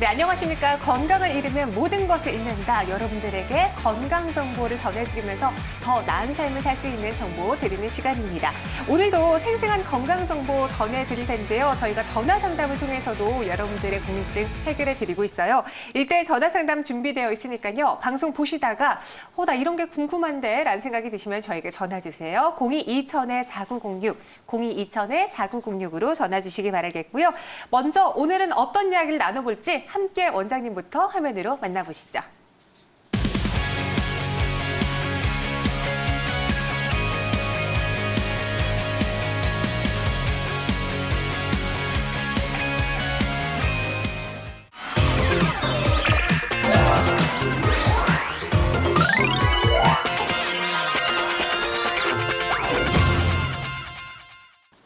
네, 안녕하십니까. 건강을 잃으면 모든 것을 잃는다. 여러분들에게 건강 정보를 전해드리면서 더 나은 삶을 살 수 있는 정보 드리는 시간입니다. 오늘도 생생한 건강 정보 전해드릴 텐데요. 저희가 전화 상담을 통해서도 여러분들의 궁금증 해결해 드리고 있어요. 일대 전화 상담 준비되어 있으니까요. 방송 보시다가 어, 나 이런 게 궁금한데 라는 생각이 드시면 저에게 전화 주세요. 02-2000-4906, 02-2000-4906으로 전화 주시기 바라겠고요. 먼저 오늘은 어떤 이야기를 나눠볼지 함께 원장님부터 화면으로 만나보시죠.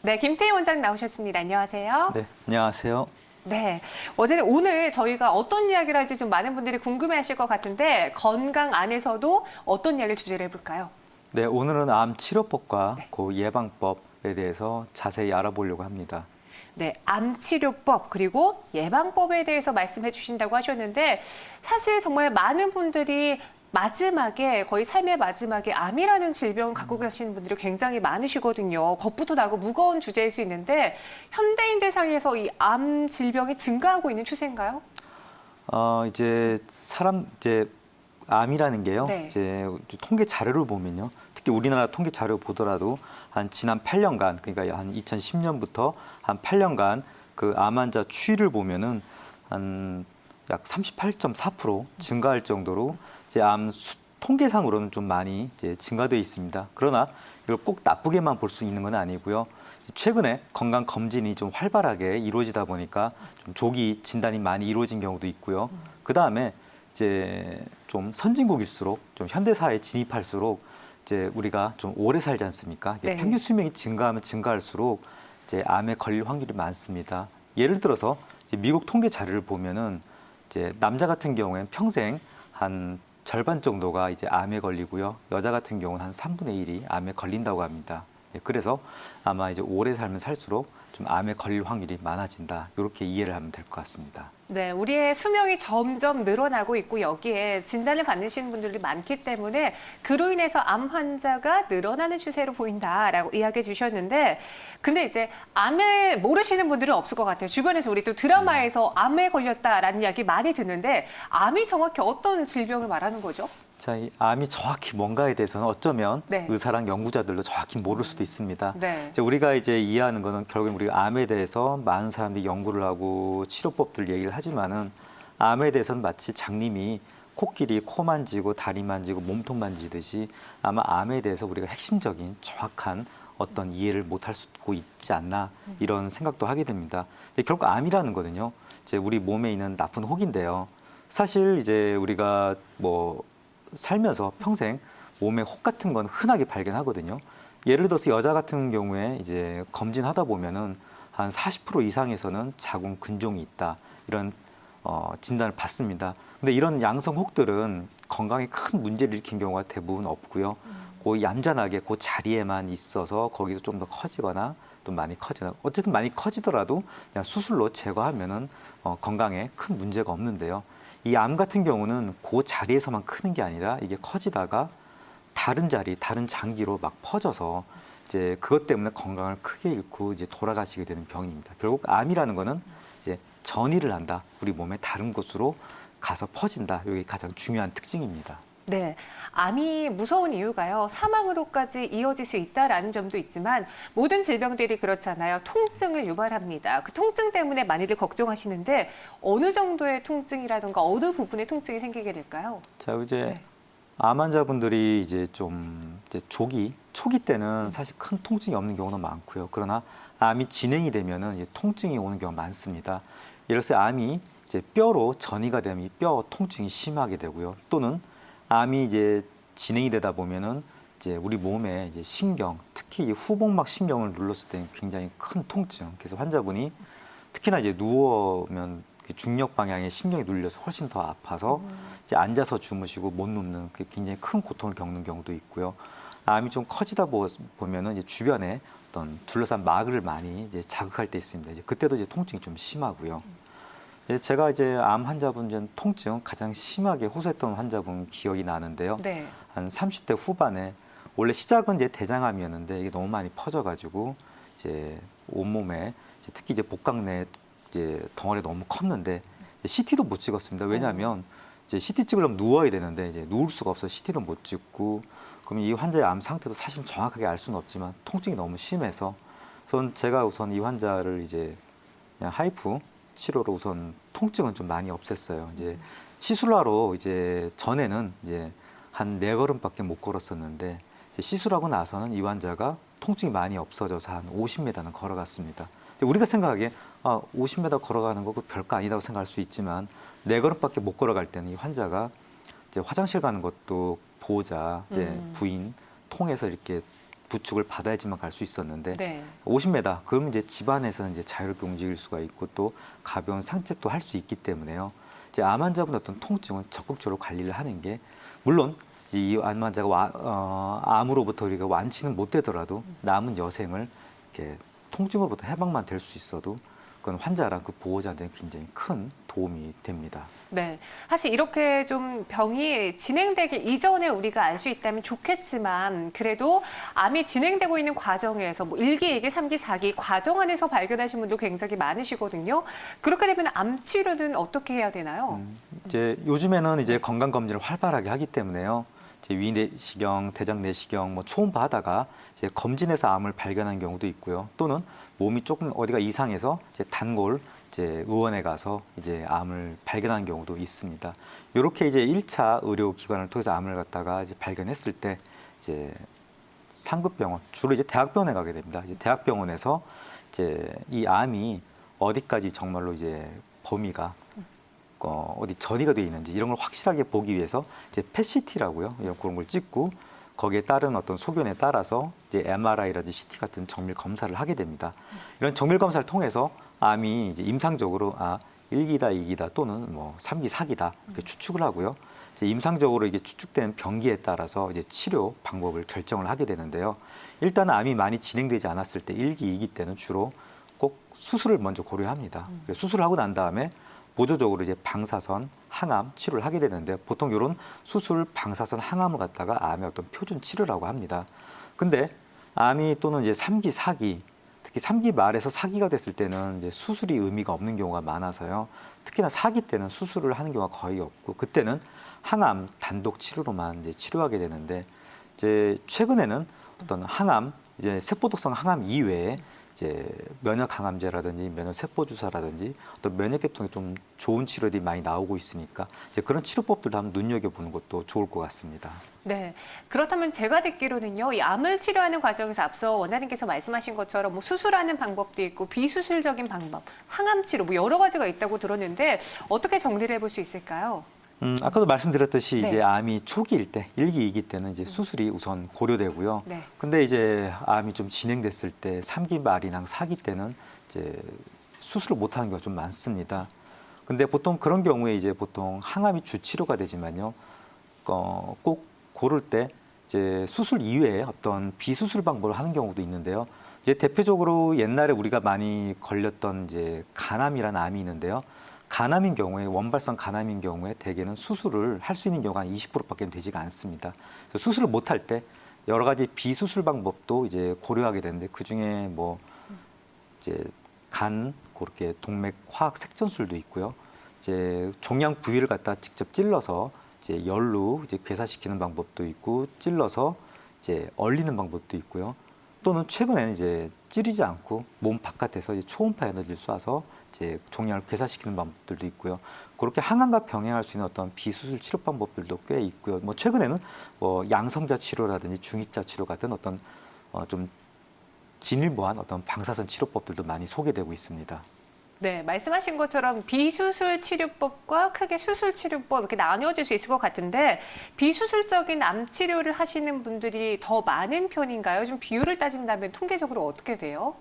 네, 김태희 원장 나오셨습니다. 안녕하세요. 네, 안녕하세요. 네. 어제 오늘 저희가 어떤 이야기를 할지 좀 많은 분들이 궁금해 하실 것 같은데 건강 안에서도 어떤 이야기를 주제로 해볼까요? 네, 오늘은 암 치료법과 네. 그 예방법에 대해서 자세히 알아보려고 합니다. 네, 암 치료법 그리고 예방법에 대해서 말씀해 주신다고 하셨는데 사실 정말 많은 분들이 마지막에 거의 삶의 마지막에 암이라는 질병을 갖고 계시는 분들이 굉장히 많으시거든요. 겁부도 나고 무거운 주제일 수 있는데 현대인 대상에서 이 암 질병이 증가하고 있는 추세인가요? 어, 이제 사람 이제 암이라는 게요. 네. 이제 통계 자료를 보면요. 특히 우리나라 통계 자료 보더라도 한 지난 8년간 그러니까 한 2010년부터 한 8년간 그 암 환자 추이를 보면은 한 약 38.4% 증가할 정도로 이제 암 수, 통계상으로는 좀 많이 이제 증가돼 있습니다. 그러나 이걸 꼭 나쁘게만 볼 수 있는 건 아니고요. 최근에 건강 검진이 좀 활발하게 이루어지다 보니까 좀 조기 진단이 많이 이루어진 경우도 있고요. 그 다음에 이제 좀 선진국일수록 좀 현대 사회에 진입할수록 이제 우리가 좀 오래 살지 않습니까? 네. 평균 수명이 증가하면 증가할수록 이제 암에 걸릴 확률이 많습니다. 예를 들어서 이제 미국 통계 자료를 보면은 이제 남자 같은 경우에는 평생 한 절반 정도가 이제 암에 걸리고요. 여자 같은 경우는 한 3분의 1이 암에 걸린다고 합니다. 예, 그래서 아마 이제 오래 살면 살수록 좀 암에 걸릴 확률이 많아진다. 이렇게 이해를 하면 될 것 같습니다. 네, 우리의 수명이 점점 늘어나고 있고 여기에 진단을 받으시는 분들이 많기 때문에 그로 인해서 암 환자가 늘어나는 추세로 보인다라고 이야기해 주셨는데 근데 이제 암을 모르시는 분들은 없을 것 같아요. 주변에서 우리 또 드라마에서 암에 걸렸다라는 이야기 많이 듣는데 암이 정확히 어떤 질병을 말하는 거죠? 자, 이 암이 정확히 뭔가에 대해서는 어쩌면 네. 의사랑 연구자들도 정확히 모를 수도 있습니다. 네. 이제 우리가 이제 이해하는 거는 결국 우리가 암에 대해서 많은 사람들이 연구를 하고 치료법들 얘기를 하지만은 암에 대해서는 마치 장님이 코끼리 코 만지고 다리 만지고 몸통 만지듯이 아마 암에 대해서 우리가 핵심적인 정확한 어떤 이해를 못할 수도 있지 않나 이런 생각도 하게 됩니다. 결국 암이라는 거는요, 이제 우리 몸에 있는 나쁜 혹인데요. 사실 이제 우리가 뭐 살면서 평생 몸에 혹 같은 건 흔하게 발견하거든요. 예를 들어서 여자 같은 경우에 이제 검진하다 보면은 한 40% 이상에서는 자궁 근종이 있다 이런 어, 진단을 받습니다. 근데 이런 양성 혹들은 건강에 큰 문제를 일으킨 경우가 대부분 없고요. 그 얌전하게 그 자리에만 있어서 거기서 좀 더 커지거나 또 많이 커지나 어쨌든 많이 커지더라도 그냥 수술로 제거하면은 어, 건강에 큰 문제가 없는데요. 이 암 같은 경우는 그 자리에서만 크는 게 아니라 이게 커지다가 다른 자리, 다른 장기로 막 퍼져서 이제 그것 때문에 건강을 크게 잃고 이제 돌아가시게 되는 병입니다. 결국 암이라는 거는 이제 전이를 한다. 우리 몸의 다른 곳으로 가서 퍼진다. 이게 가장 중요한 특징입니다. 네. 암이 무서운 이유가요. 사망으로까지 이어질 수 있다라는 점도 있지만 모든 질병들이 그렇잖아요. 통증을 유발합니다. 그 통증 때문에 많이들 걱정하시는데 어느 정도의 통증이라든가 어느 부분에 통증이 생기게 될까요? 자, 이제 네. 암 환자분들이 이제 좀 이제 조기 초기 때는 사실 큰 통증이 없는 경우도 많고요. 그러나 암이 진행이 되면은 이제 통증이 오는 경우가 많습니다. 예를 들어서 암이 이제 뼈로 전이가 되면 이 뼈 통증이 심하게 되고요. 또는 암이 이제 진행이 되다 보면은 이제 우리 몸에 이제 신경, 특히 이 후복막 신경을 눌렀을 때는 굉장히 큰 통증. 그래서 환자분이 특히나 이제 누워면 그 중력 방향에 신경이 눌려서 훨씬 더 아파서 이제 앉아서 주무시고 못 눕는 그 굉장히 큰 고통을 겪는 경우도 있고요. 암이 좀 커지다 보- 보면은 이제 주변에 어떤 둘러싼 마그를 많이 이제 자극할 때 있습니다. 이제 그때도 이제 통증이 좀 심하고요. 제가 이제 암 환자분 중 통증 가장 심하게 호소했던 환자분 기억이 나는데요. 네. 한 30대 후반에 원래 시작은 이제 대장암이었는데 이게 너무 많이 퍼져가지고 이제 온몸에 이제 특히 이제 복강 내 이제 덩어리 가 너무 컸는데 이제 CT도 못 찍었습니다. 왜냐하면 이제 CT 찍으려면 누워야 되는데 이제 누울 수가 없어 서 CT도 못 찍고 그러면 이 환자의 암 상태도 사실 정확하게 알 수는 없지만 통증이 너무 심해서 우선 제가 우선 이 환자를 이제 그냥 하이프 치료로 우선 통증은 좀 많이 없앴어요. 이제 시술하러 이제 전에는 이제 한 네 걸음밖에 못 걸었었는데 이제 시술하고 나서는 이 환자가 통증이 많이 없어져서 한 50m는 걸어갔습니다. 근데 우리가 생각하기에 아, 50m 걸어가는 거그 별거 아니다고 생각할 수 있지만 네 걸음밖에 못 걸어갈 때는 이 환자가 이제 화장실 가는 것도 보호자 이제 음. 부인 통해서 이렇게 부축을 받아야지만 갈 수 있었는데 네. 50m 그러면 이제 집안에서는 이제 자유롭게 움직일 수가 있고 또 가벼운 산책도 할 수 있기 때문에요. 이제 암 환자분 어떤 통증은 적극적으로 관리를 하는 게 물론 이암 환자가 와, 어, 암으로부터 우리가 완치는 못 되더라도 남은 여생을 이렇게 통증으로부터 해방만 될 수 있어도 그건 환자랑 그 보호자한테는 굉장히 큰 도움이 됩니다. 네. 사실 이렇게 좀 병이 진행되기 이전에 우리가 알 수 있다면 좋겠지만 그래도 암이 진행되고 있는 과정에서 뭐 1기, 2기, 3기, 4기 과정 안에서 발견하신 분도 굉장히 많으시거든요. 그렇게 되면 암 치료는 어떻게 해야 되나요? 음, 이제 요즘에는 이제 건강 검진을 활발하게 하기 때문에요. 이제 위내시경, 대장내시경, 뭐 초음파 하다가 이제 검진에서 암을 발견한 경우도 있고요. 또는 몸이 조금 어디가 이상해서 이제 단골 이제 의원에 가서 이제 암을 발견한 경우도 있습니다. 이렇게 이제 1차 의료 기관을 통해서 암을 갖다가 이제 발견했을 때 이제 상급 병원 주로 이제 대학병원에 가게 됩니다. 이제 대학병원에서 이제 이 암이 어디까지 정말로 이제 범위가 어, 어디 전이가 돼 있는지 이런 걸 확실하게 보기 위해서 이제 펫CT라고요. 이런 그런 걸 찍고 거기에 따른 어떤 소견에 따라서 이제 MRI라든지 CT 같은 정밀 검사를 하게 됩니다. 이런 정밀 검사를 통해서 암이 이제 임상적으로 아 1기다, 2기다 또는 뭐 3기, 4기다 이렇게 추측을 하고요. 이제 임상적으로 이게 추측된 병기에 따라서 이제 치료 방법을 결정을 하게 되는데요. 일단 암이 많이 진행되지 않았을 때 1기, 2기 때는 주로 꼭 수술을 먼저 고려합니다. 그래서 수술을 하고 난 다음에 보조적으로 이제 방사선, 항암 치료를 하게 되는데 보통 이런 수술, 방사선, 항암을 갖다가 암의 어떤 표준 치료라고 합니다. 근데 암이 또는 이제 3기, 4기 특히 3기 말에서 4기가 됐을 때는 이제 수술이 의미가 없는 경우가 많아서요. 특히나 4기 때는 수술을 하는 경우가 거의 없고 그때는 항암 단독 치료로만 이제 치료하게 되는데 이제 최근에는 어떤 항암 이제 세포독성 항암 이외에 이제 면역 항암제라든지 면역 세포 주사라든지 어떤 면역 계통에 좀 좋은 치료들이 많이 나오고 있으니까 이제 그런 치료법들도 한번 눈여겨 보는 것도 좋을 것 같습니다. 네. 그렇다면 제가 듣기로는요, 이 암을 치료하는 과정에서 앞서 원장님께서 말씀하신 것처럼 뭐 수술하는 방법도 있고 비수술적인 방법, 항암 치료 뭐 여러 가지가 있다고 들었는데 어떻게 정리를 해볼 수 있을까요? 음, 아까도 말씀드렸듯이 네. 이제 암이 초기일 때, 일기이기 때는 이제 수술이 우선 고려되고요. 네. 근데 이제 암이 좀 진행됐을 때, 삼기 말이나 사기 때는 이제 수술을 못 하는 경우가 좀 많습니다. 근데 보통 그런 경우에 이제 보통 항암이 주치료가 되지만요. 어, 꼭 고를 때 이제 수술 이외에 어떤 비수술 방법을 하는 경우도 있는데요. 이제 대표적으로 옛날에 우리가 많이 걸렸던 이제 간암이라는 암이 있는데요. 간암인 경우에 원발성 간암인 경우에 대개는 수술을 할 수 있는 경우가 한 20%밖에 되지가 않습니다. 그래서 수술을 못할 때 여러 가지 비수술 방법도 이제 고려하게 되는데 그 중에 뭐 이제 간 그렇게 동맥 화학 색전술도 있고요. 이제 종양 부위를 갖다 직접 찔러서 이제 열로 이제 괴사시키는 방법도 있고 찔러서 이제 얼리는 방법도 있고요. 또는 최근에는 이제 찌르지 않고 몸 바깥에서 초음파 에너지를 쏴서 이제 종양을 괴사시키는 방법들도 있고요. 그렇게 항암과 병행할 수 있는 어떤 비수술 치료 방법들도 꽤 있고요. 뭐 최근에는 뭐 양성자 치료라든지 중입자 치료 같은 어떤 어좀 진일보한 어떤 방사선 치료법들도 많이 소개되고 있습니다. 네, 말씀하신 것처럼 비수술 치료법과 크게 수술 치료법 이렇게 나뉘어질 수 있을 것 같은데 비수술적인 암 치료를 하시는 분들이 더 많은 편인가요? 좀 비율을 따진다면 통계적으로 어떻게 돼요?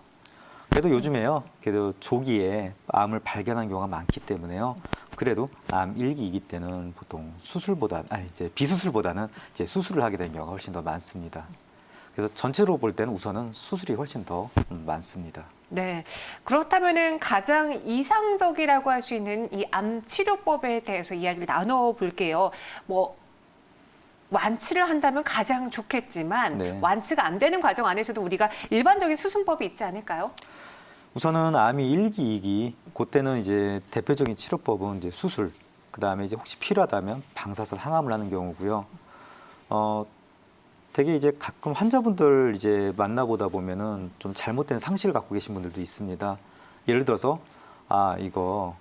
그래도 요즘에요. 그래도 조기에 암을 발견한 경우가 많기 때문에요. 그래도 암 1기, 2기 때는 보통 수술보다 아니 이제 비수술보다는 이제 수술을 하게 되는 경우가 훨씬 더 많습니다. 그래서 전체로 볼 때는 우선은 수술이 훨씬 더 음, 많습니다. 네. 그렇다면은 가장 이상적이라고 할 수 있는 이 암 치료법에 대해서 이야기를 나눠 볼게요. 뭐 완치를 한다면 가장 좋겠지만 네. 완치가 안 되는 과정 안에서도 우리가 일반적인 수순법이 있지 않을까요? 우선은 암이 일기이기 그때는 이제 대표적인 치료법은 이제 수술, 그 다음에 이제 혹시 필요하다면 방사선 항암을 하는 경우고요. 어, 되게 이제 가끔 환자분들 이제 만나보다 보면은 좀 잘못된 상식을 갖고 계신 분들도 있습니다. 예를 들어서 아 이거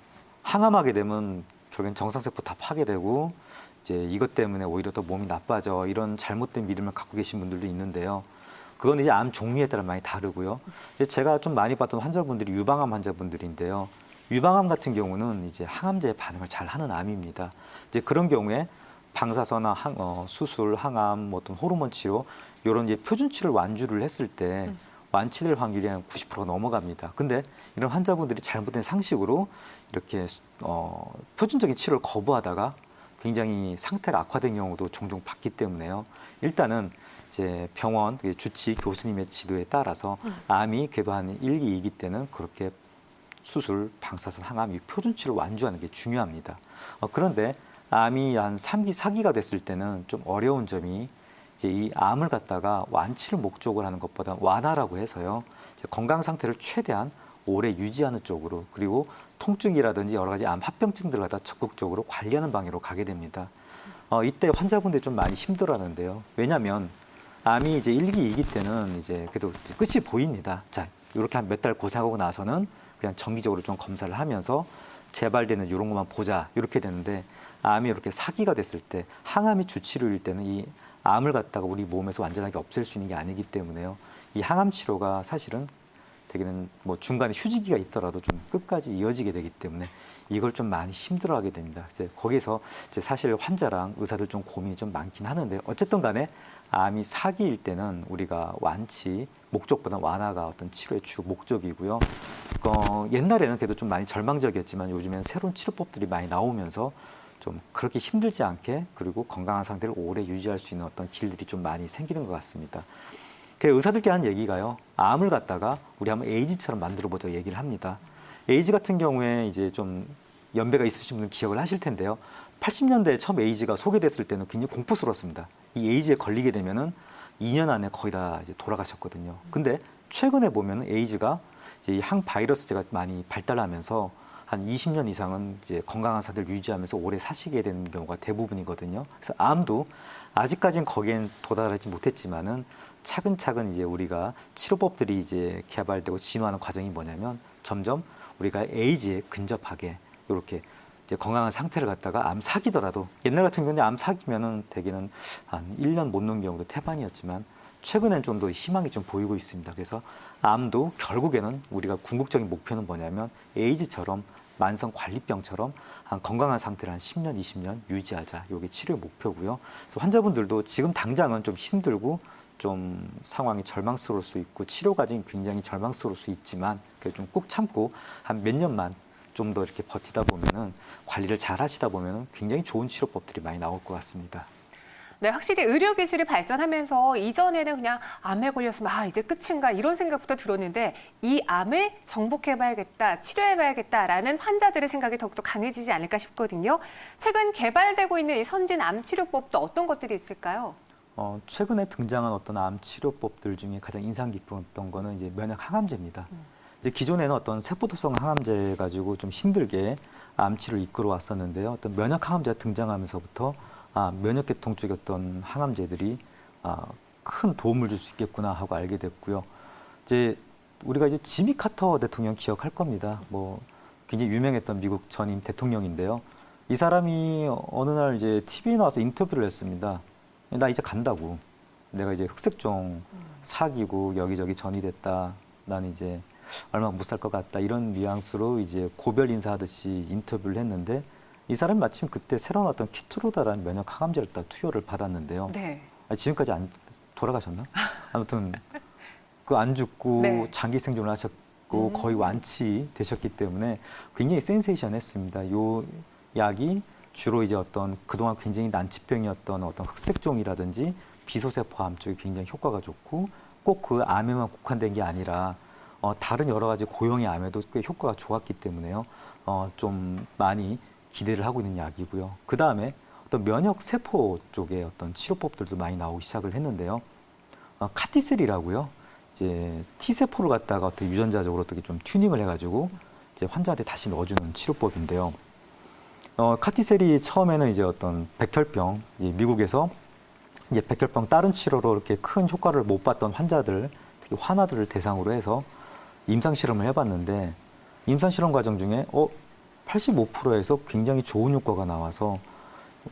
항암하게 되면 결국엔 정상세포 다 파괴되고 이제 이것 때문에 오히려 더 몸이 나빠져 이런 잘못된 믿음을 갖고 계신 분들도 있는데요. 그건 이제 암 종류에 따라 많이 다르고요. 제가 좀 많이 봤던 환자분들이 유방암 환자분들인데요. 유방암 같은 경우는 이제 항암제의 반응을 잘 하는 암입니다. 이제 그런 경우에 방사선화 항, 어, 수술, 항암, 뭐 어떤 호르몬 치료 이런 이제 표준 치료를 완주를 했을 때 완치될 확률이 한 90% 넘어갑니다. 근데 이런 환자분들이 잘못된 상식으로 이렇게 어, 표준적인 치료를 거부하다가 굉장히 상태가 악화된 경우도 종종 봤기 때문에요. 일단은 이제 병원 그 주치 교수님의 지도에 따라서 암이 그래도 한 1기, 2기 때는 그렇게 수술, 방사선, 항암 이 표준 치료 완주하는 게 중요합니다. 어, 그런데 암이 한 3기, 4기가 됐을 때는 좀 어려운 점이 이제 이 암을 갖다가 완치를 목적으로 하는 것보다 완화라고 해서요. 건강 상태를 최대한 오래 유지하는 쪽으로 그리고 통증이라든지 여러 가지 암 합병증들을 갖다 적극적으로 관리하는 방향으로 가게 됩니다. 어, 이때 환자분들이 좀 많이 힘들어하는데요. 왜냐하면 암이 이제 1기, 2기 때는 이제 그래도 끝이 보입니다. 자, 이렇게 한 몇 달 고생하고 나서는 그냥 정기적으로 좀 검사를 하면서 재발되는 이런 것만 보자 이렇게 되는데 암이 이렇게 사기가 됐을 때 항암이 주치료일 때는 이 암을 갖다가 우리 몸에서 완전하게 없앨 수 있는 게 아니기 때문에요. 이 항암 치료가 사실은 되게는 뭐 중간에 휴지기가 있더라도 좀 끝까지 이어지게 되기 때문에 이걸 좀 많이 힘들어하게 됩니다. 이제 거기서 이제 사실 환자랑 의사들 좀 고민이 좀 많긴 하는데 어쨌든 간에 암이 사기일 때는 우리가 완치 목적보다 완화가 어떤 치료의 주 목적이고요. 어, 옛날에는 그래도 좀 많이 절망적이었지만 요즘에는 새로운 치료법들이 많이 나오면서 좀 그렇게 힘들지 않게 그리고 건강한 상태를 오래 유지할 수 있는 어떤 길들이 좀 많이 생기는 것 같습니다. 그 의사들께 하는 얘기가요. 암을 갖다가 우리 한번 에이즈처럼 만들어 보자 얘기를 합니다. 에이즈 같은 경우에 이제 좀 연배가 있으신 분은 기억을 하실 텐데요. 80년대에 처음 에이즈가 소개됐을 때는 굉장히 공포스러웠습니다. 이 에이즈에 걸리게 되면은 2년 안에 거의 다 이제 돌아가셨거든요. 근데 최근에 보면은 에이즈가 이제 이 항 바이러스제가 많이 발달하면서 한 20년 이상은 이제 건강한 상태를 유지하면서 오래 사시게 되는 경우가 대부분이거든요. 그래서 암도 아직까지는 거기엔 도달하지 못했지만은 차근차근 이제 우리가 치료법들이 이제 개발되고 진화하는 과정이 뭐냐면 점점 우리가 에이즈에 근접하게 이렇게 이제 건강한 상태를 갖다가 암 사기더라도 옛날 같은 경우는 암 사기면은 대개는 한 1년 못 놓은 경우도 태반이었지만 최근엔 좀 더 희망이 좀 보이고 있습니다. 그래서 암도 결국에는 우리가 궁극적인 목표는 뭐냐면 에이즈처럼 만성 관리병처럼 한 건강한 상태를 한 10년, 20년 유지하자. 이게 치료의 목표고요. 그래서 환자분들도 지금 당장은 좀 힘들고 좀 상황이 절망스러울 수 있고 치료 과정이 굉장히 절망스러울 수 있지만 좀꾹 참고 한 몇 년만 좀 더 이렇게 버티다 보면은 관리를 잘 하시다 보면은 굉장히 좋은 치료법들이 많이 나올 것 같습니다. 네, 확실히 의료 기술이 발전하면서 이전에는 그냥 암에 걸렸으면 아 이제 끝인가 이런 생각부터 들었는데 이 암을 정복해봐야겠다, 치료해봐야겠다라는 환자들의 생각이 더욱더 강해지지 않을까 싶거든요. 최근 개발되고 있는 이 선진 암 치료법도 어떤 것들이 있을까요? 어, 최근에 등장한 어떤 암 치료법들 중에 가장 인상 깊었던 거는 이제 면역 항암제입니다. 이제 기존에는 어떤 세포도성 항암제 가지고 좀 힘들게 암 치료를 이끌어 왔었는데요. 어떤 면역 항암제가 등장하면서부터 아, 면역계통 쪽의 어떤 항암제들이 아, 큰 도움을 줄 수 있겠구나 하고 알게 됐고요. 이제 우리가 이제 지미 카터 대통령 기억할 겁니다. 뭐 굉장히 유명했던 미국 전임 대통령인데요. 이 사람이 어느 날 이제 TV에 나와서 인터뷰를 했습니다. 나 이제 간다고. 내가 이제 흑색종 사귀고 여기저기 전이됐다. 난 이제 얼마 못 살 것 같다. 이런 뉘앙스로 이제 고별 인사하듯이 인터뷰를 했는데 이 사람이 마침 그때 새로 나왔던 키트로다라는 면역 항암제를 딱 투여를 받았는데요. 네. 아, 지금까지 안 돌아가셨나? 아무튼 그 안 죽고 네. 장기 생존을 하셨고 음. 거의 완치되셨기 때문에 굉장히 센세이션했습니다. 요 약이 주로 이제 어떤 그동안 굉장히 난치병이었던 어떤 흑색종이라든지 비소세포암 쪽에 굉장히 효과가 좋고 꼭 그 암에만 국한된 게 아니라 어, 다른 여러 가지 고형의 암에도 꽤 효과가 좋았기 때문에요. 어, 좀 많이 기대를 하고 있는 약이고요. 그 다음에 어떤 면역 세포 쪽에 어떤 치료법들도 많이 나오기 시작을 했는데요. 어, 카티셀이라고요. 이제 T 세포를 갖다가 어떻게 유전자적으로 어떻게 좀 튜닝을 해가지고 이제 환자한테 다시 넣어주는 치료법인데요. 어, 카티셀이 처음에는 이제 어떤 백혈병, 이제 미국에서 이제 백혈병 다른 치료로 이렇게 큰 효과를 못 봤던 환자들, 특히 환아들을 대상으로 해서 임상 실험을 해봤는데 임상 실험 과정 중에 어 85%에서 굉장히 좋은 효과가 나와서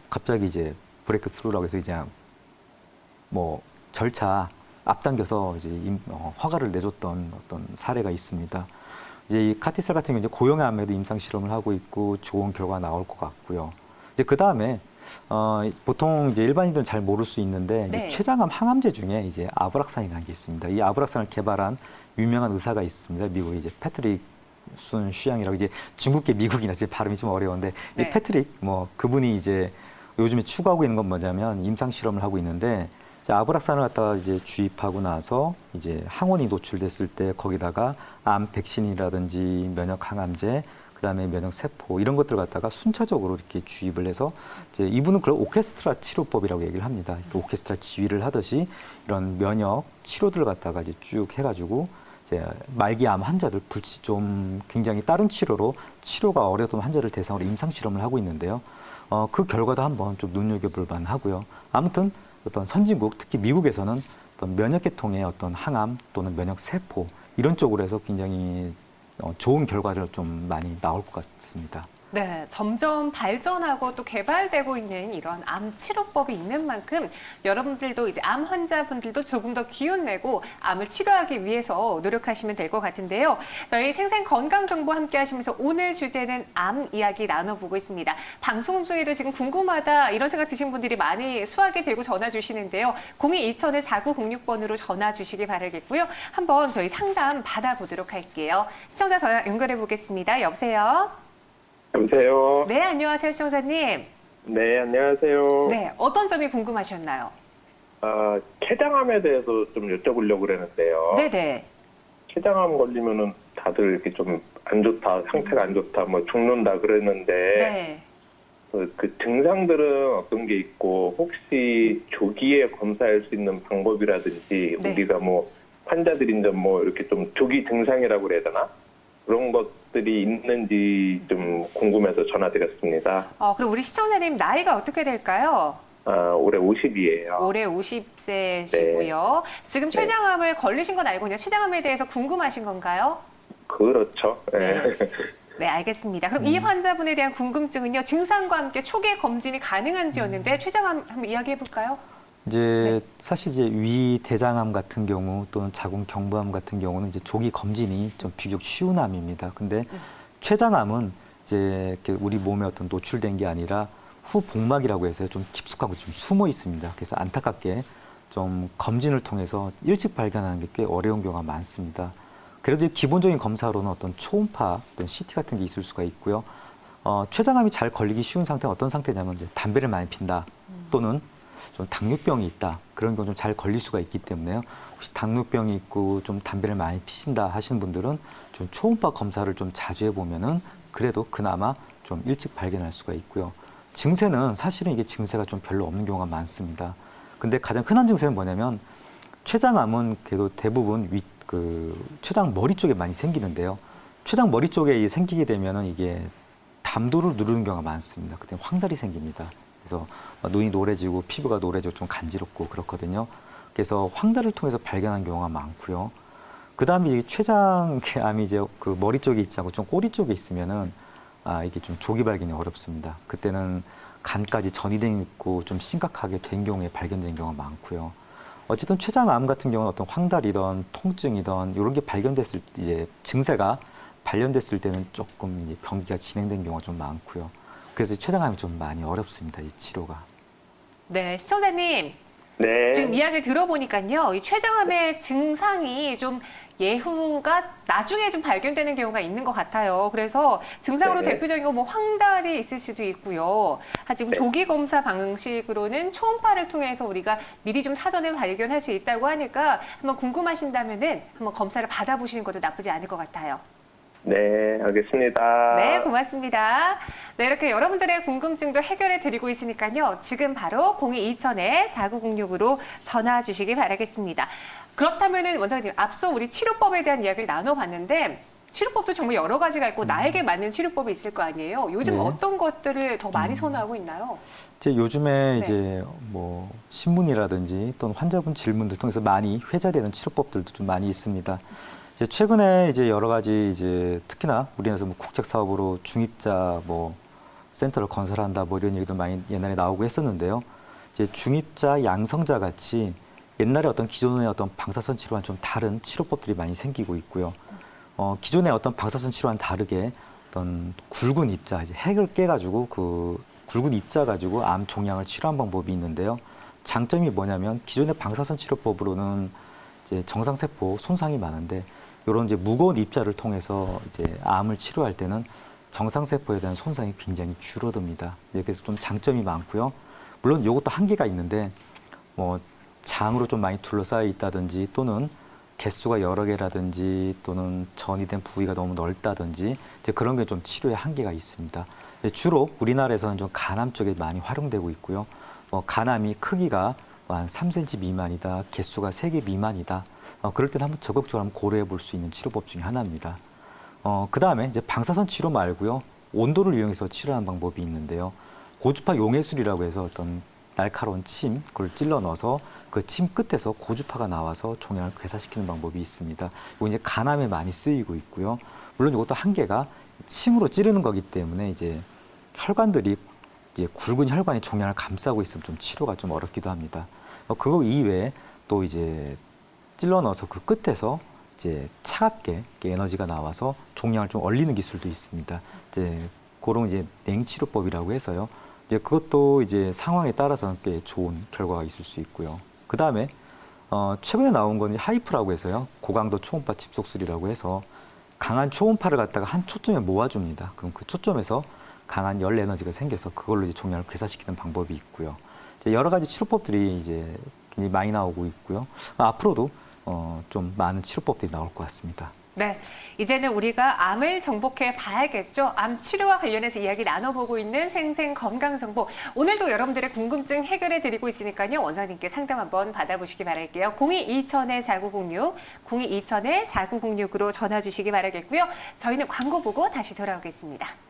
갑자기 이제 브레이크 스루라고 해서 이제 뭐 절차 앞당겨서 이제 임- 어, 허가를 내줬던 어떤 사례가 있습니다. 이제 이 카티셀 같은 경우 이제 고형의 암에도 임상 실험을 하고 있고 좋은 결과가 나올 것 같고요. 이제 그 다음에 어, 보통 이제 일반인들은 잘 모를 수 있는데 네. 췌장암 항암제 중에 이제 아브락산이라는 게 있습니다. 이 아브락산을 개발한 유명한 의사가 있습니다. 미국에 이제 패트릭 순 쉬양이라고 이제 중국계 미국이나 이제 발음이 좀 어려운데 네. 이 패트릭 뭐 그분이 이제 요즘에 추구하고 있는 건 뭐냐면 임상 실험을 하고 있는데 이제 아브락산을 갖다가 이제 주입하고 나서 이제 항원이 노출됐을 때 거기다가 암 백신이라든지 면역 항암제 그다음에 면역 세포 이런 것들 갖다가 순차적으로 이렇게 주입을 해서 이제 이분은 그걸 오케스트라 치료법이라고 얘기를 합니다. 오케스트라 지휘를 하듯이 이런 면역 치료들을 갖다가 이제 쭉 해가지고 이제 말기암 환자들 불치 좀 굉장히 다른 치료로 치료가 어려운 환자를 대상으로 임상 실험을 하고 있는데요. 어, 그 결과도 한번 좀 눈여겨볼 만하고요. 아무튼 어떤 선진국 특히 미국에서는 어떤 면역 계통의 어떤 항암 또는 면역 세포 이런 쪽으로 해서 굉장히 어, 좋은 결과를 좀 많이 나올 것 같습니다. 네, 점점 발전하고 또 개발되고 있는 이런 암 치료법이 있는 만큼 여러분들도 이제 암 환자분들도 조금 더 기운 내고 암을 치료하기 위해서 노력하시면 될 것 같은데요. 저희 생생 건강 정보 함께 하시면서 오늘 주제는 암 이야기 나눠보고 있습니다. 방송 중에도 지금 궁금하다 이런 생각 드신 분들이 많이 수하게 되고 전화 주시는데요. 022000에 4906번으로 전화 주시기 바라겠고요. 한번 저희 상담 받아보도록 할게요. 시청자 전화 연결해 보겠습니다. 여보세요? 여보세요. 네, 안녕하세요, 시청자님. 네, 안녕하세요. 네, 어떤 점이 궁금하셨나요? 아, 췌장암에 대해서 좀 여쭤보려고 그러는데요. 네네. 췌장암 걸리면은 다들 이렇게 좀 안 좋다, 상태가 안 좋다, 뭐 죽는다 그러는데 네. 그, 그 증상들은 어떤 게 있고 혹시 조기에 검사할 수 있는 방법이라든지 네. 우리가 뭐 환자들이 이제 뭐 이렇게 좀 조기 증상이라고 그래야 되나? 그런 것들이 있는지 좀 궁금해서 전화드렸습니다. 어, 그럼 우리 시청자님 나이가 어떻게 될까요? 아, 올해 50이에요. 올해 50세시고요. 지금 네. 췌장암을 걸리신 건 알고 그냥 췌장암에 대해서 궁금하신 건가요? 그렇죠. 네. 네, 알겠습니다. 그럼 이 환자분에 대한 궁금증은요, 증상과 함께 초기에 검진이 가능한지였는데 췌장암 한번 이야기해 볼까요? 이제 사실 이제 위 대장암 같은 경우 또는 자궁 경부암 같은 경우는 이제 조기 검진이 좀 비교적 쉬운 암입니다. 근데 췌장암은 이제 우리 몸에 어떤 노출된 게 아니라 후 복막이라고 해서 좀 깊숙하고 좀 숨어 있습니다. 그래서 안타깝게 좀 검진을 통해서 일찍 발견하는 게 꽤 어려운 경우가 많습니다. 그래도 이 기본적인 검사로는 어떤 초음파 또는 CT 같은 게 있을 수가 있고요. 어, 췌장암이 잘 걸리기 쉬운 상태는 어떤 상태냐면 이제 담배를 많이 핀다 또는 좀 당뇨병이 있다 그런 경우 좀 잘 걸릴 수가 있기 때문에요. 혹시 당뇨병이 있고 좀 담배를 많이 피신다 하시는 분들은 좀 초음파 검사를 좀 자주 해보면은 그래도 그나마 좀 일찍 발견할 수가 있고요. 증세는 사실은 이게 증세가 좀 별로 없는 경우가 많습니다. 근데 가장 흔한 증세는 뭐냐면 췌장암은 그래도 대부분 위, 그 췌장 머리 쪽에 많이 생기는데요. 췌장 머리 쪽에 이 생기게 되면은 이게 담도를 누르는 경우가 많습니다. 그때 황달이 생깁니다. 그래서 눈이 노래지고 피부가 노래지고 좀 간지럽고 그렇거든요. 그래서 황달을 통해서 발견한 경우가 많고요. 그 다음에 이 췌장암이 이제 그 머리 쪽에 있지 않고 좀 꼬리 쪽에 있으면은 아, 이게 좀 조기 발견이 어렵습니다. 그때는 간까지 전이돼 있고 좀 심각하게 된 경우에 발견된 경우가 많고요. 어쨌든 췌장암 같은 경우는 어떤 황달이던 통증이던 이런 게 발견됐을 때 이제 증세가 발견됐을 때는 조금 이제 병기가 진행된 경우가 좀 많고요. 그래서 췌장암이 좀 많이 어렵습니다. 이 치료가. 네, 시청자님. 네. 지금 이야기를 들어보니까요, 이 췌장암의 증상이 좀 예후가 나중에 좀 발견되는 경우가 있는 것 같아요. 그래서 증상으로 네네. 대표적인 거 뭐 황달이 있을 수도 있고요. 하지만 네. 조기 검사 방식으로는 초음파를 통해서 우리가 미리 좀 사전에 발견할 수 있다고 하니까 한번 궁금하신다면은 한번 검사를 받아보시는 것도 나쁘지 않을 것 같아요. 네, 알겠습니다. 네, 고맙습니다. 네, 이렇게 여러분들의 궁금증도 해결해 드리고 있으니까요. 지금 바로 0220-4906으로 전화 주시기 바라겠습니다. 그렇다면은 원장님, 앞서 우리 치료법에 대한 이야기를 나눠봤는데 치료법도 정말 여러 가지가 있고 나에게 맞는 치료법이 있을 거 아니에요. 요즘 네. 어떤 것들을 더 많이 선호하고 있나요? 이제 요즘에 네. 이제 뭐 신문이라든지 또는 환자분 질문들 통해서 많이 회자되는 치료법들도 좀 많이 있습니다. 이제 최근에 이제 여러 가지 이제 특히나 우리나라에서 뭐 국책 사업으로 중입자 뭐 센터를 건설한다 뭐 이런 얘기도 많이 옛날에 나오고 했었는데요. 이제 중입자 양성자 같이 옛날에 어떤 기존의 어떤 방사선 치료와는 좀 다른 치료법들이 많이 생기고 있고요. 어, 기존의 어떤 방사선 치료와는 다르게 어떤 굵은 입자, 이제 핵을 깨가지고 그 굵은 입자 가지고 암 종양을 치료한 방법이 있는데요. 장점이 뭐냐면 기존의 방사선 치료법으로는 이제 정상세포 손상이 많은데 이런 이제 무거운 입자를 통해서 이제 암을 치료할 때는 정상세포에 대한 손상이 굉장히 줄어듭니다. 그래서 좀 장점이 많고요. 물론 이것도 한계가 있는데 뭐 장으로 좀 많이 둘러싸여 있다든지 또는 개수가 여러 개라든지 또는 전이 된 부위가 너무 넓다든지 이제 그런 게 좀 치료에 한계가 있습니다. 주로 우리나라에서는 좀 간암 쪽에 많이 활용되고 있고요. 뭐 간암이 크기가 한 3cm 미만이다, 개수가 3개 미만이다. 어, 그럴 때는 한번 적극적으로 한번 고려해 볼 수 있는 치료법 중에 하나입니다. 어, 그 다음에 이제 방사선 치료 말고요. 온도를 이용해서 치료하는 방법이 있는데요. 고주파 용해술이라고 해서 어떤 날카로운 침, 그걸 찔러 넣어서 그 침 끝에서 고주파가 나와서 종양을 괴사시키는 방법이 있습니다. 이거 이제 간암에 많이 쓰이고 있고요. 물론 이것도 한계가 침으로 찌르는 거기 때문에 이제 혈관들이 이제 굵은 혈관이 종양을 감싸고 있으면 좀 치료가 좀 어렵기도 합니다. 어, 그거 이외에 또 이제 찔러 넣어서 그 끝에서 이제 차갑게 에너지가 나와서 종양을 좀 얼리는 기술도 있습니다. 이제 그런 이제 냉치료법이라고 해서요. 이제 그것도 이제 상황에 따라서는 꽤 좋은 결과가 있을 수 있고요. 그 다음에 어, 최근에 나온 건 하이프라고 해서요. 고강도 초음파 집속술이라고 해서 강한 초음파를 갖다가 한 초점에 모아줍니다. 그럼 그 초점에서 강한 열 에너지가 생겨서 그걸로 이제 종양을 괴사시키는 방법이 있고요. 여러 가지 치료법들이 이제 굉장히 많이 나오고 있고요. 앞으로도 어, 좀 많은 치료법들이 나올 것 같습니다. 네. 이제는 우리가 암을 정복해 봐야겠죠. 암 치료와 관련해서 이야기 나눠보고 있는 생생 건강 정보. 오늘도 여러분들의 궁금증 해결해 드리고 있으니까요. 원장님께 상담 한번 받아보시기 바랄게요. 02-2000-4906, 02-2000-4906으로 전화 주시기 바라겠고요. 저희는 광고 보고 다시 돌아오겠습니다.